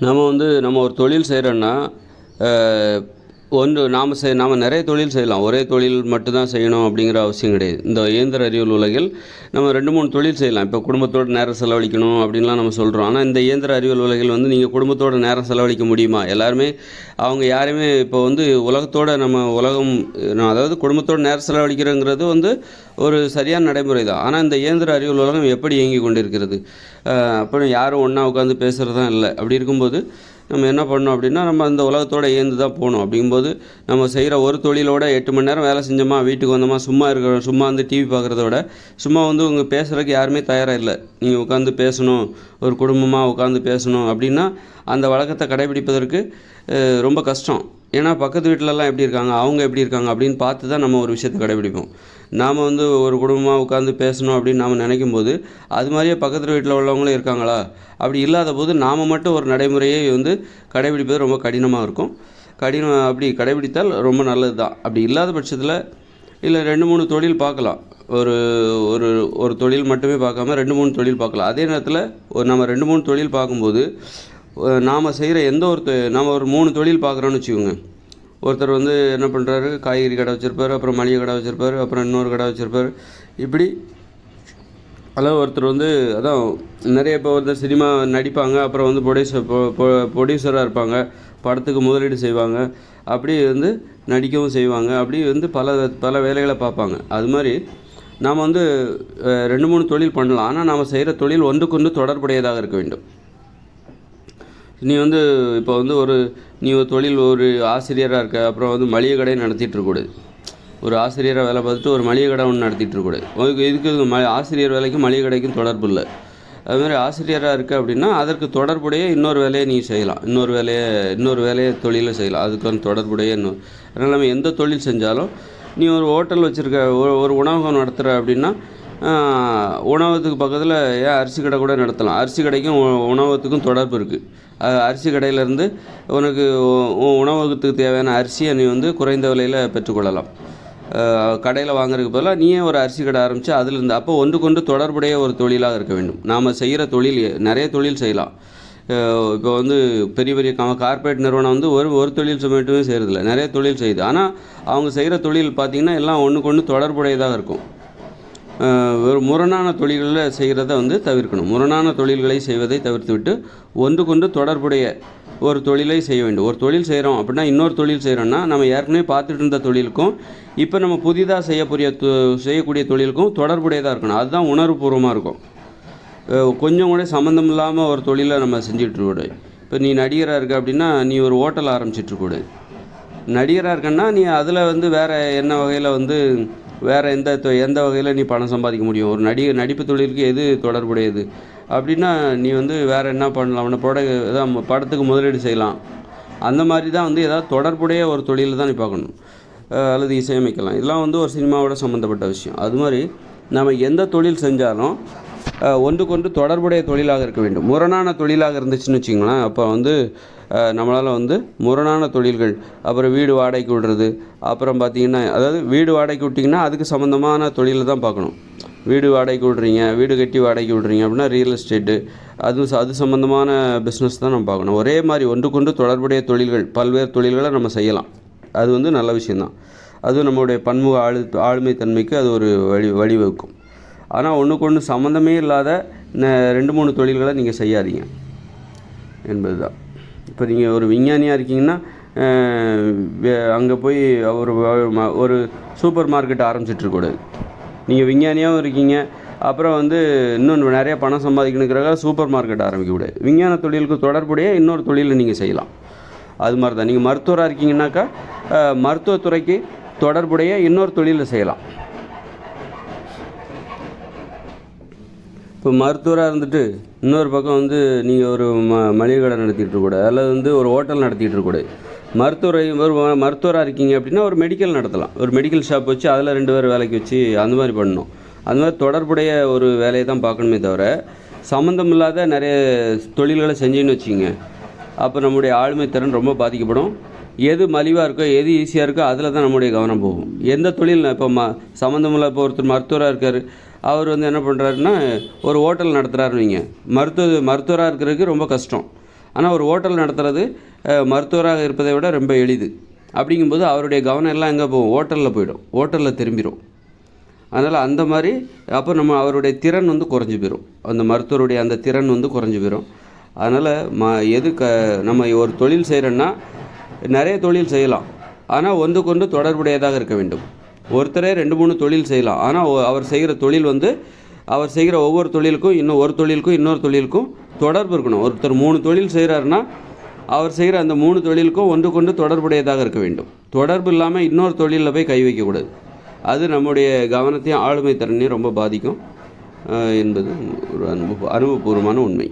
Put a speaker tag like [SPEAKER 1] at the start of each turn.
[SPEAKER 1] நம்ம வந்து நம்ம ஒரு தொழில் செய்கிறோன்னா ஒன்று நாம் செய் நாம் நிறைய தொழில் செய்யலாம். ஒரே தொழில் மட்டும்தான் செய்யணும் அப்படிங்கிற அவசியம் கிடையாது. இந்த இயந்திர அறிவியல் உலகில் நம்ம ரெண்டு மூணு தொழில் செய்யலாம். இப்போ குடும்பத்தோடு நேரம் செலவழிக்கணும் அப்படின்லாம் நம்ம சொல்கிறோம் ஆனால் இந்த இயந்திர அறிவியல் உலகில் வந்து நீங்கள் குடும்பத்தோடு நேரம் செலவழிக்க முடியுமா? எல்லாருமே அவங்க யாருமே இப்போ வந்து உலகத்தோட நம்ம உலகம் நான் அதாவது குடும்பத்தோடு நேரம் செலவழிக்கிறங்கிறது வந்து ஒரு சரியான நடைமுறை தான். ஆனால் இந்த இயந்திர அறிவியல் உலகம் எப்படி இயங்கி கொண்டிருக்கிறது? அப்புறம் யாரும் ஒன்றா உட்காந்து பேசுகிறது தான் இல்லை. அப்படி இருக்கும்போது நம்ம என்ன பண்ணோம் அப்படின்னா நம்ம அந்த உலகத்தோட ஏந்து தான் போகணும். அப்படிங்கும்போது நம்ம செய்கிற ஒரு தொழிலோட எட்டு மணி நேரம் வேலை செஞ்சோமா வீட்டுக்கு வந்தோமா சும்மா இருக்கிற சும்மா வந்து டிவி பார்க்குறத விட சும்மா வந்து உங்கள் பேசுகிறதுக்கு யாருமே தயாராக இல்லை நீங்கள் உட்காந்து பேசணும் ஒரு குடும்பமாக உட்காந்து பேசணும் அப்படின்னா அந்த வழக்கத்தை கடைபிடிப்பதற்கு ரொம்ப கஷ்டம். ஏன்னா பக்கத்து வீட்டிலலாம் எப்படி இருக்காங்க அவங்க எப்படி இருக்காங்க அப்படின்னு பார்த்து தான் நம்ம ஒரு விஷயத்தை கடைபிடிப்போம். நாம் வந்து ஒரு குடும்பமாக உட்காந்து பேசணும் அப்படின்னு நாம் நினைக்கும் போது அது மாதிரியே பக்கத்து வீட்டில் உள்ளவங்களும் இருக்காங்களா? அப்படி இல்லாத போது நாம் மட்டும் ஒரு நடைமுறையை வந்து கடைபிடிப்பது ரொம்ப கடினமாக இருக்கும். கடினம் அப்படி கடைபிடித்தால் ரொம்ப நல்லது தான் அப்படி இல்லாத பட்சத்தில் இல்லை ரெண்டு மூணு தொழில் பார்க்கலாம். ஒரு ஒரு ஒரு தொழில் மட்டுமே பார்க்காம ரெண்டு மூணு தொழில் பார்க்கலாம். அதே நேரத்தில் ஒரு நம்ம ரெண்டு மூணு தொழில் பார்க்கும்போது நாம் செய்கிற எந்த ஒரு தொ- நாம ஒரு மூணு தொழில் பார்க்குறோன்னு வச்சுக்கோங்க. ஒருத்தர் வந்து என்ன பண்ணுறாரு காய்கறி கடை வச்சுருப்பாரு அப்புறம் மளிகை கடை வச்சுருப்பாரு அப்புறம் இன்னொரு கடை வச்சுருப்பாரு. இப்படி அதான் ஒருத்தர் வந்து அதான் நிறைய இப்போ வந்து சினிமா நடிப்பாங்க அப்புறம் வந்து ப்ரொடியூசர் ப்ரொடியூசராக இருப்பாங்க படத்துக்கு முதலீடு செய்வாங்க அப்படி வந்து நடிக்கவும் செய்வாங்க அப்படி வந்து பல பல வேலைகளை பார்ப்பாங்க. அது மாதிரி நாம் வந்து ரெண்டு மூணு தொழில் பண்ணலாம். ஆனால் நாம் செய்கிற தொழில் ஒன்றுக்கொன்று தொடர்புடையதாக இருக்க வேண்டும். நீ வந்து இப்போ வந்து ஒரு நீ ஒரு தொழில் ஒரு ஆசிரியராக இருக்க அப்புறம் வந்து மளிகை கடை நடத்திட்டுருக்கூடாது ஒரு ஆசிரியராக வேலை பார்த்துட்டு ஒரு மளிகை கடை ஒன்று நடத்திட்டு இருக்கக்கூடாது இதுக்கு ம ஆசிரியர் வேலைக்கும் மளிகை கடைக்கும் தொடர்பு இல்லை. அதுமாதிரி ஆசிரியராக இருக்க அப்படின்னா அதற்கு தொடர்புடைய இன்னொரு வேலையை நீ செய்யலாம். இன்னொரு வேலையை இன்னொரு வேலையை தொழிலை செய்யலாம். அதுக்கு வந்து தொடர்புடைய இன்னொரு அதனால் நம்ம எந்த தொழில் செஞ்சாலும் நீ ஒரு ஹோட்டல் வச்சுருக்க ஒரு ஒரு உணவகம் நடத்துகிற அப்படின்னா உணவகத்துக்கு பக்கத்தில் ஏன் அரிசி கடை கூட நடத்தலாம். அரிசி கடைக்கும் உணவகத்துக்கும் தொடர்பு இருக்குது அரிசி கடையிலேருந்து உனக்கு உ- உணவகத்துக்கு தேவையான அரிசியை நீ வந்து குறைந்த விலையில் பெற்றுக்கொள்ளலாம். கடையில் வாங்குறதுக்கு பதிலாக நீயே ஒரு அரிசி கடை ஆரம்பித்து அதிலிருந்து அப்போ ஒன்றுக்கொன்று தொடர்புடைய ஒரு தொழிலாக இருக்க வேண்டும். நாம் செய்கிற தொழில் நிறைய தொழில் செய்யலாம். இப்போ வந்து பெரிய பெரிய கார்பரேட் கார்ப்பரேட் நிறுவனம் வந்து ஒரு ஒரு தொழில் மட்டுமே செய்கிறதில்ல நிறைய தொழில் செய்யுது. ஆனால் அவங்க செய்கிற தொழில் பார்த்திங்கன்னா எல்லாம் ஒன்றுக்கு ஒன்று தொடர்புடையதாக இருக்கும். ஒரு முரணான தொழில்களில் செய்கிறத வந்து தவிர்க்கணும். முரணான தொழில்களை செய்வதை தவிர்த்துவிட்டு ஒன்றுக்கொன்று தொடர்புடைய ஒரு தொழிலை செய்ய வேண்டும். ஒரு தொழில் செய்கிறோம் அப்படின்னா இன்னொரு தொழில் செய்கிறோன்னா நம்ம ஏற்கனவே பார்த்துட்டு இருந்த தொழிலுக்கும் இப்போ நம்ம புதிதாக செய்யக்கூடிய தொ- செய்யக்கூடிய தொழிலுக்கும் தொடர்புடையதாக இருக்கணும். அதுதான் உணர்வுபூர்வமாக இருக்கும். கொஞ்சம் கூட சம்மந்தம் இல்லாமல் ஒரு தொழிலை நம்ம செஞ்சிட்ருக்கூடு இப்போ நீ நடிகராக இருக்க அப்படின்னா நீ ஒரு ஹோட்டல் ஆரம்பிச்சிட்டு நடிகராக இருக்கன்னா நீ அதில் வந்து வேறு என்ன வகையில் வந்து வேறு எந்த தொ- எந்த வகையில் நீ பணம் சம்பாதிக்க முடியும்? ஒரு நடிகர் நடிப்பு தொழிலுக்கு எது தொடர்புடையது? அப்படின்னா நீ வந்து வேறு என்ன பண்ணலாம்? உன்னை பட அதான் படத்துக்கு முதலீடு செய்யலாம். அந்த மாதிரி தான் வந்து ஏதாவது தொடர்புடைய ஒரு தொழிலை தான் நீ பார்க்கணும். அல்லது இசையமைக்கலாம். இதெல்லாம் வந்து ஒரு சினிமாவோட சம்மந்தப்பட்ட விஷயம். அது மாதிரி நம்ம எந்த தொழில் செஞ்சாலும் ஒன்றுக்கொன்று தொடர்புடைய தொழிலாக இருக்க வேண்டும். முரணான தொழிலாக இருந்துச்சுன்னு வச்சிங்களேன் அப்போ வந்து நம்மளால் வந்து முரணான தொழில்கள் அப்புறம் வீடு வாடகைக்கு விடுறது அப்புறம் பார்த்திங்கன்னா அதாவது வீடு வாடகைக்கு விட்டிங்கன்னா அதுக்கு சம்மந்தமான தொழிலை தான் பார்க்கணும். வீடு வாடகைக்கு விட்றீங்க வீடு கட்டி வாடகைக்கு விட்றீங்க அப்படின்னா ரியல் எஸ்டேட்டு அது அது சம்மந்தமான பிஸ்னஸ் தான் நம்ம பார்க்கணும். ஒரே மாதிரி ஒன்றுக்கொன்று தொடர்புடைய தொழில்கள் பல்வேறு தொழில்களை நம்ம செய்யலாம். அது வந்து நல்ல விஷயந்தான் அது நம்மளுடைய பன்முக ஆளு ஆளுமை தன்மைக்கு அது ஒரு வழி வழிவகுக்கும். ஆனால் ஒன்றுக்கு ஒன்று சம்மந்தமே இல்லாத ரெண்டு மூணு தொழில்களை நீங்கள் செய்யாதீங்க. என்பது தான் இப்போ நீங்கள் ஒரு விஞ்ஞானியாக இருக்கீங்கன்னா அங்கே போய் ஒரு ஒரு சூப்பர் மார்க்கெட் ஆரம்பிச்சிட்ருக்கூடாது நீங்கள் விஞ்ஞானியாகவும் இருக்கீங்க அப்புறம் வந்து இன்னும் நிறைய பணம் சம்பாதிக்கணுங்கிறக்காக சூப்பர் மார்க்கெட் ஆரம்பிக்க கூடாது விஞ்ஞான தொழிலுக்கு தொடர்புடைய இன்னொரு தொழிலை நீங்கள் செய்யலாம். அது மாதிரி தான் நீங்கள் மருத்துவராக இருக்கீங்கன்னாக்கா மருத்துவத்துறைக்கு தொடர்புடைய இன்னொரு தொழிலை செய்யலாம். இப்போ மருத்துவராக இருந்துட்டு இன்னொரு பக்கம் வந்து நீங்கள் ஒரு ம மளிகை கடை நடத்திட்டு இருக்கக்கூடாது அல்லது வந்து ஒரு ஹோட்டல் நடத்திட்டு இருக்கக்கூடாது மருத்துவரை ஒரு மருத்துவராக இருக்கீங்க அப்படின்னா ஒரு மெடிக்கல் நடத்தலாம். ஒரு மெடிக்கல் ஷாப் வச்சு அதில் ரெண்டு பேர் வேலைக்கு வச்சு அந்த மாதிரி பண்ணணும். அந்த மாதிரி தொடர்புடைய ஒரு வேலையை தான் பார்க்கணுமே தவிர சம்மந்தம் இல்லாத நிறைய தொழில்களை செஞ்சுன்னு வச்சுங்க அப்போ நம்முடைய ஆளுமை திறன் ரொம்ப பாதிக்கப்படும். எது மலிவாக இருக்கோ எது ஈஸியாக இருக்கோ அதில் தான் நம்முடைய கவனம் போகும். எந்த தொழில் இப்போ ம சம்மந்தமில்ல இப்போ ஒருத்தர் மருத்துவராக இருக்கார் அவர் வந்து என்ன பண்ணுறாருன்னா ஒரு ஹோட்டல் நடத்துகிறாருன்னு வைங்க. மருத்துவ மருத்துவராக இருக்கிறதுக்கு ரொம்ப கஷ்டம். ஆனால் ஒரு ஹோட்டல் நடத்துகிறது மருத்துவராக இருப்பதை விட ரொம்ப எளிது. அப்படிங்கும்போது அவருடைய கவனம் எல்லாம் எங்கே போகும்? ஹோட்டலில் போயிடும். ஹோட்டலில் திரும்பிடும் அதனால் அந்த மாதிரி அப்போ நம்ம அவருடைய திறன் வந்து குறைஞ்சி போயிடும் அந்த மருத்துவருடைய அந்த திறன் வந்து குறைஞ்சி போயிடும் அதனால் ம எது க நம்ம ஒரு தொழில் செய்கிறோன்னா நிறைய தொழில் செய்யலாம். ஆனால் ஒன்றுக்கொன்று தொடர்புடையதாக இருக்க வேண்டும். ஒருத்தரே ரெண்டு மூணு தொழில் செய்யலாம். ஆனால் அவர் செய்கிற தொழில் வந்து அவர் செய்கிற ஒவ்வொரு தொழிலுக்கும் இன்னும் ஒரு தொழிலுக்கும் இன்னொரு தொழிலுக்கும் தொடர்பு இருக்கணும். ஒருத்தர் மூணு தொழில் செய்கிறாருன்னா அவர் செய்கிற அந்த மூணு தொழிலுக்கும் ஒன்றுக்கொன்று தொடர்புடையதாக இருக்க வேண்டும். தொடர்பு இல்லாமல் இன்னொரு தொழிலில் போய் கை வைக்கக்கூடாது. அது நம்முடைய கவனத்தையும் ஆளுமை திறனையும் ரொம்ப பாதிக்கும். என்பது ஒரு அனுபவ அனுபவபூர்வமான உண்மை.